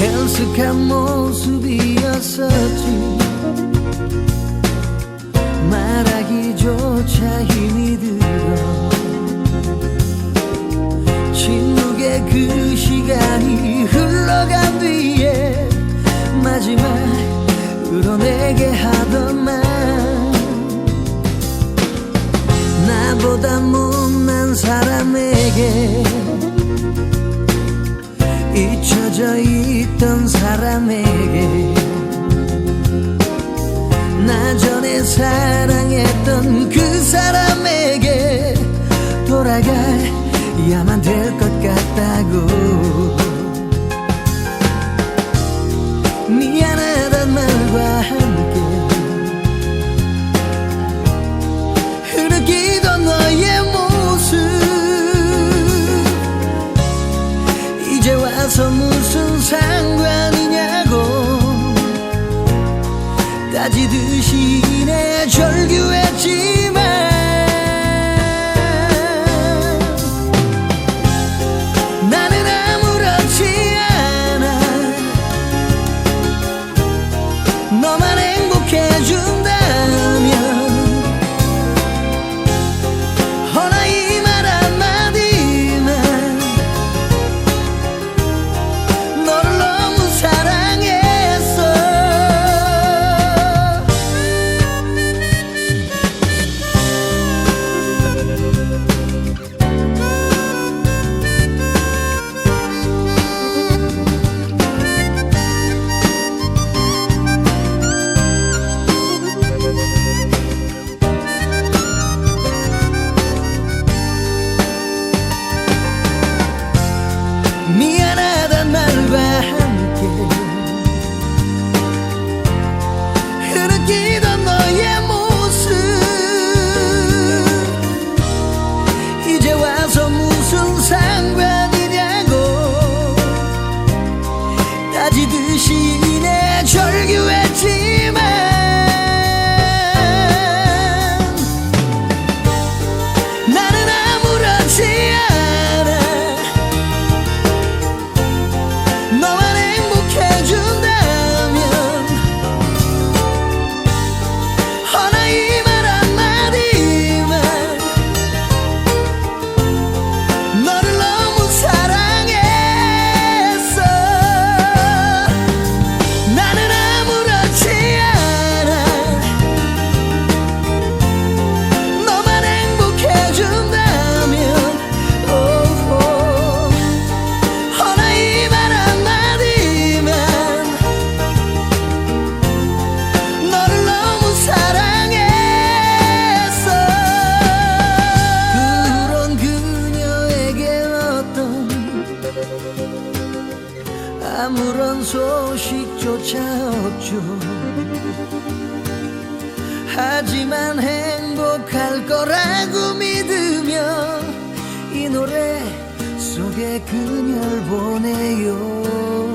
Hell's a camel to be a searching 그 시간이 흘러간 뒤에 마지막으로 내게 하던 말 나보다 못난 사람에게 잊혀져 있던 사람에게 나 전에 사랑했던 그 사람에게 돌아 가야만 될 것 같다고. 미안하단 말과 함께 흐르기던 너의 모습. 이제 와서 무슨 상관이냐고. 따지듯이 내 절규 아무런 소식조차 없죠. 하지만 행복할 거라고 믿으며 이 노래 속에 그녀를 보내요